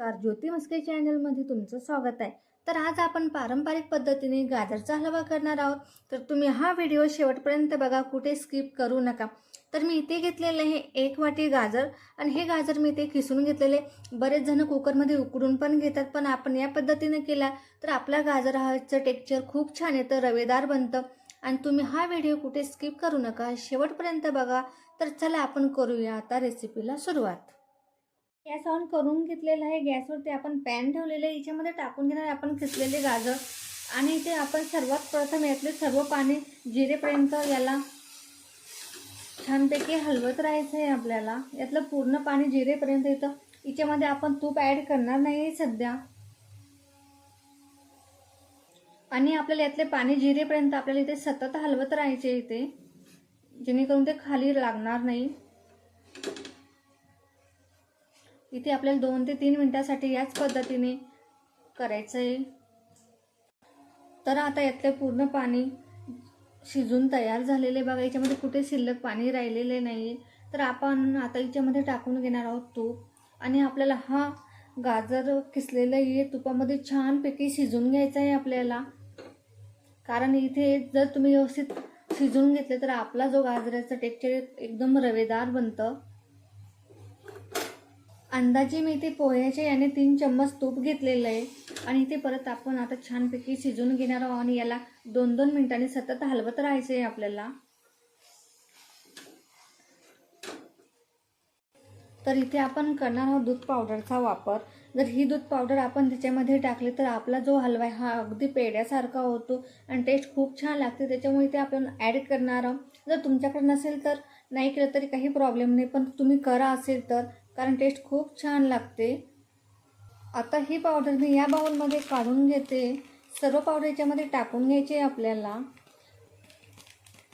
Car ज्योती मस्के चॅनलमध्ये तुमचं स्वागत आहे. तर आज आपण पारंपरिक पद्धतीने गाजरचा हलवा करणार आहोत. तर तुम्ही हा व्हिडिओ शेवटपर्यंत बघा कुठे स्किप करू नका. तर मी इथे घेतलेलं हे एक वाटी गाजर आणि हे गाजर मी इथे किसून घेतलेले बरेच जण कुकरमध्ये उकडून पण घेतात पण आपण या पद्धतीने केला तर आपला गाजर हाचं टेक्चर खूप छान येतं रवेदार बनतं. आणि तुम्ही हा व्हिडिओ कुठे स्किप करू नका शेवटपर्यंत बघा. तर चला आपण करूया आता रेसिपीला सुरुवात. गॅस ऑन करून घेतलेला आहे. गॅसवरती आपण पॅन ठेवलेलं आहे. याच्यामध्ये टाकून घेणार आहे आपण किसलेले गाजर. आणि इथे आपण सर्वात प्रथम यातले सर्व पाणी जिरेपर्यंत याला छानपैकी हलवत राहायचं आहे आपल्याला. यातलं पूर्ण पाणी जिरेपर्यंत येतं. याच्यामध्ये आपण तूप ॲड करणार नाही सध्या. आणि आपल्याला यातले पाणी जिरेपर्यंत आपल्याला इथे सतत हलवत राहायचे इथे. जेणेकरून ते खाली लागणार नाही. इथे आपल्याला दोन ते तीन मिनटासाठी याच पद्धतीने करायचं आहे तर आता यातलं पूर्ण पाणी शिजून तयार झालेले बघा याच्यामध्ये कुठे शिल्लक पाणी राहिलेले नाही. तर आपण आता याच्यामध्ये टाकून घेणार आहोत तूप. आणि आपल्याला हा गाजर किसलेलं हे तुपामध्ये छानपैकी शिजून घ्यायचं आहे आपल्याला. कारण इथे जर तुम्ही व्यवस्थित शिजून घेतले तर आपला जो गाजराचा टेक्चर एकदम रवेदार बनतं. अंदाजे मी इथे पोह्याचे याने तीन चम्मच तूप घेतलेलं आहे. आणि इथे परत आपण आता छानपैकी शिजवून घेणार आहोत आणि याला दोन दोन मिनिटांनी सतत हलवत राहायचं आहे आपल्याला. तर इथे आपण करणार आहोत दूध पावडरचा वापर. जर ही दूध पावडर आपण त्याच्यामध्ये टाकली तर आपला जो हलवा आहे हा अगदी पेड्यासारखा होतो आणि टेस्ट खूप छान लागते. त्याच्यामुळे ते आपण ॲड करणार आहोत. जर तुमच्याकडे नसेल तर नाही केलं तरी काही प्रॉब्लेम नाही. पण तुम्ही करा असेल तर कारण टेस्ट खूप छान लागते. आता ही पावडर मी या बाउलमध्ये काढून घेते. सर्व पावडर याच्यामध्ये टाकून घ्यायचे आहे आपल्याला.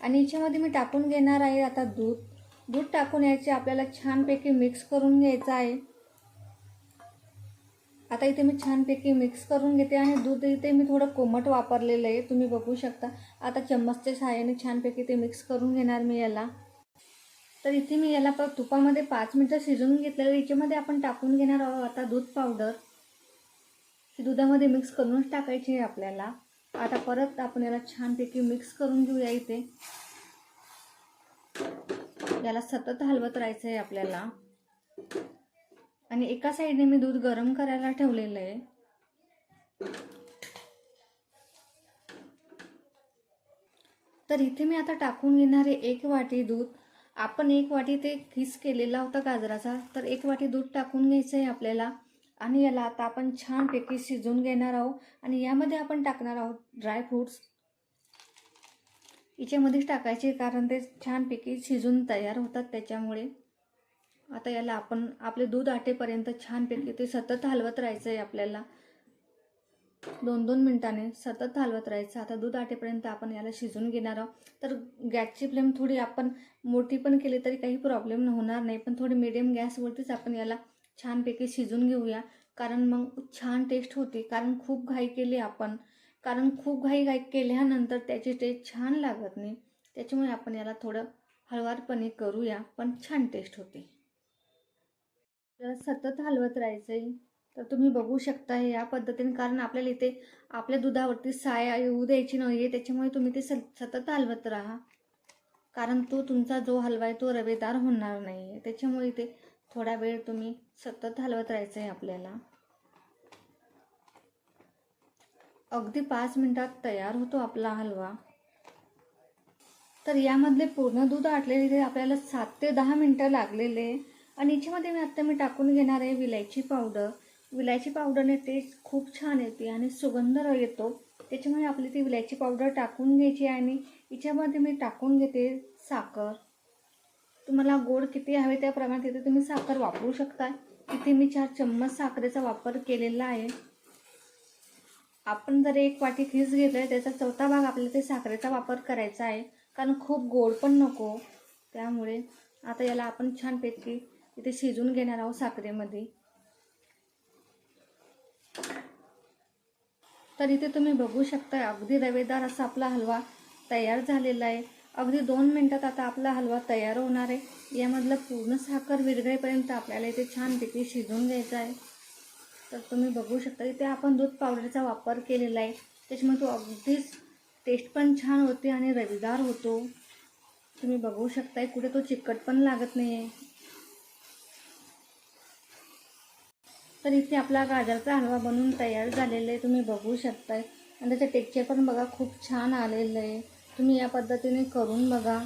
आणि याच्यामध्ये मी टाकून घेणार आहे आता दूध. दूध टाकून यायचे आपल्याला छानपैकी मिक्स करून घ्यायचं आहे. आता इथे मी छानपैकी मिक्स करून घेते आणि दूध इथे मी थोडं कोमट वापरलेलं आहे. तुम्ही बघू शकता. आता चम्मचच्या सहाय्याने छानपैकी ते मिक्स करून घेणार मी याला. तर इथे मी याला प तुपामध्ये पाच मिनटं शिजवून घेतलेलं याच्यामध्ये आपण टाकून घेणार आहोत आता दूध पावडर ही दुधामध्ये मिक्स करूनच टाकायची आहे आपल्याला. आता परत आपण याला छानपैकी मिक्स करून घेऊया इथे. याला सतत हलवत राहायचं आहे आपल्याला. आणि एका साईडने मी दूध गरम करायला ठेवलेलं आहे. तर इथे मी आता टाकून घेणारे एक वाटी दूध. आपण एक वाटी ते खिस केलेला होता गाजराचा तर एक वाटी दूध टाकून घ्यायचं आहे आपल्याला. आणि याला आता आपण छानपैकी शिजून घेणार आहोत. आणि यामध्ये आपण टाकणार आहोत ड्रायफ्रूट्स याच्यामध्येच टाकायचे कारण ते छानपैकी शिजून तयार होतात त्याच्यामुळे. आता याला आपण आपले दूध आटेपर्यंत छानपैकी ते सतत हलवत राहायचं आहे आपल्याला. दोन दोन मिनिटाने सतत हलवत राहायचं. आता दूध आटेपर्यंत आपण याला शिजून घेणार आहोत. तर गॅसची फ्लेम थोडी आपण मोठी पण केली तरी काही प्रॉब्लेम होणार नाही. पण थोडी मिडियम गॅसवरतीच आपण याला छानपैकी शिजून घेऊया. कारण मग छान टेस्ट होती. कारण खूप घाई केली आपण. कारण खूप घाई घाई केल्यानंतर त्याची टेस्ट छान लागत नाही. त्याच्यामुळे आपण याला थोडं हळवारपणे करूया. पण छान टेस्ट होते. त्याला सतत हलवत राहायचं आहे तर तुम्ही बघू शकता या पद्धतीने कारण आपल्याला इथे आपल्या दुधावरती साया येऊ द्यायची नाही आहे त्याच्यामुळे तुम्ही ते सतत हलवत राहा. कारण तो तुमचा जो हलवा आहे तो रवेदार होणार नाही आहे त्याच्यामुळे इथे थोडा वेळ तुम्ही सतत हलवत राहायचं आहे आपल्याला. अगदी पाच मिनिटात तयार होतो आपला हलवा. तर यामधले पूर्ण दूध आटलेले ते आपल्याला सात ते दहा मिनटं लागलेले. आणि याच्यामध्ये मी आत्ता मी टाकून घेणार आहे विलायची पावडर. विलायची पावडरने टेस्ट खूप छान येते आणि सुगंध येतो. त्याच्यामुळे आपली ती विलायची पावडर टाकून घ्यायची आणि हिच्यामध्ये मी टाकून घेते साखर. तुम्हाला गोड किती हवे त्याप्रमाणे तिथे तुम्ही साखर वापरू शकता. इथे मी चार चम्मच साखरेचा वापर केलेला आहे. आपण जर एक वाटी खीस घेतलं आहे त्याचा चौथा भाग आपल्याला ते साखरेचा वापर करायचा आहे. कारण खूप गोड पण नको. त्यामुळे आता याला आपण छानपैकी इथे शिजून घेणार आहोत साखरेमध्ये. तर इथे तुम्ही बघू शकता अगदी रवेदार असा आपला हलवा तयार झालेला आहे. अगदी दोन मिनटात आता आपला हलवा तयार होणार आहे. यामधलं पूर्ण साखर विरघळेपर्यंत आपल्याला इथे छानपैकी शिजवून घ्यायचं आहे. तर तुम्ही बघू शकता इथे आपण दूध पावडरचा वापर केलेला आहे. त्याच्यामुळे तो अगदीच टेस्ट पण छान होते आणि रवेदार होतो. तुम्ही बघू शकताय कुठे तो चिकट पण लागत नाही आहे तर इथे आपला गाजरचा हलवा बनवून तयार झालेला आहे. तुम्ही बघू शकताय. आणि त्याचं टेक्चर पण बघा खूप छान आलेलं आहे. तुम्ही या पद्धतीने करून बघा.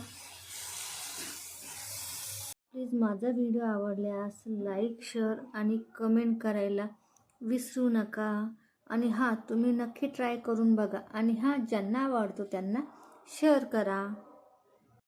प्लीज माझा व्हिडिओ आवडल्यास लाईक शेअर आणि कमेंट करायला विसरू नका. आणि हां तुम्ही नक्की ट्राय करून बघा. आणि हां ज्यांना आवडतो त्यांना शेअर करा.